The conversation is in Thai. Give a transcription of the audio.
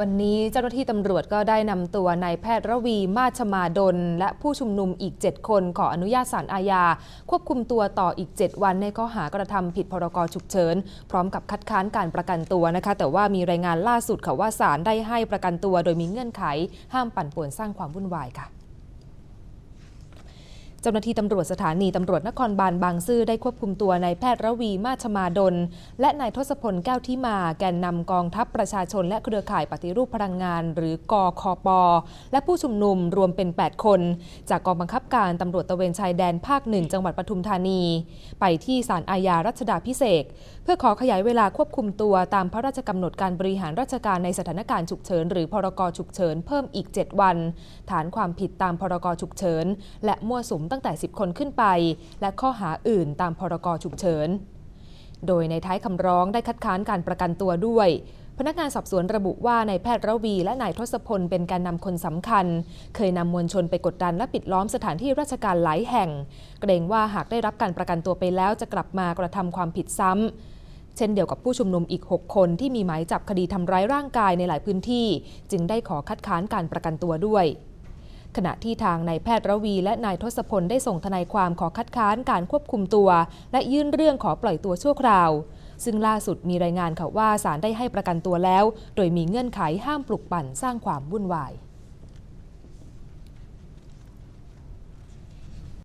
วันนี้เจ้าหน้าที่ตำรวจก็ได้นำตัวนายแพทย์ระวีมาชมาดล และผู้ชุมนุมอีก 7 คนขออนุญาตศาลอาญา ควบคุมตัวต่ออีก 7 วันในข้อหากระทำผิดพรกฉุกเฉิน พร้อมกับคัดค้านการประกันตัวนะคะ แต่ว่ามีรายงานล่าสุดค่ะว่าศาลได้ให้ประกันตัวโดยมีเงื่อนไข ห้ามปั่นป่วนสร้างความวุ่นวายค่ะ เจ้าหน้าที่ตำรวจสถานีตำรวจนครบาลบางซื่อได้ควบคุมตัวนายแพทย์ระวีมาชมาดล และนายทศพลแก้วทิมาแกนนำกองทัพประชาชนและเครือข่ายปฏิรูปพลังงาน หรือกอคอปและผู้ชุมนุมรวมเป็น 8 คน จากกองบังคับการตำรวจตะเวนชายแดนภาคหนึ่งจังหวัดปทุมธานี ไปที่ศาลอาญารัชดาพิเศษเพื่อขอขยายเวลาควบคุมตัวตามพระราชกำหนดการบริหารราชการในสถานการณ์ฉุกเฉินหรือพรกฉุกเฉินเพิ่มอีก 7 วัน ฐานความผิดตามพรกฉุกเฉินและมั่วสุมตั้งแต่ 10 คนขึ้นไป และข้อหาอื่นตามพรกฉุกเฉิน โดยในท้ายคำร้องได้คัดค้านการประกันตัวด้วยพนักงานสอบสวนระบุว่านายแพทย์ระวี และนายทศพลเป็นการนำคนสำคัญ เคยนำมวลชนไปกดดันและปิดล้อมสถานที่ราชการหลายแห่ง เกรงว่าหากได้รับการประกันตัวไปแล้วจะกลับมากระทำความผิดซ้ำ เช่นเดียวกับผู้ชุมนุมอีก 6 คนที่มีหมายจับคดีทำร้ายร่างกายในหลายพื้นที่ จึงได้ขอคัดค้านการประกันตัวด้วย ขณะที่ทางนายแพทย์ระวี และนายทศพลได้ส่งทนายความขอคัดค้านการควบคุมตัว และยื่นเรื่องขอปล่อยตัวชั่วคราว ซึ่งล่าสุดมีรายงานค่ะว่าศาลได้ให้ประกันตัวแล้ว โดยมีเงื่อนไขห้ามปลุกปั่นสร้างความวุ่นวาย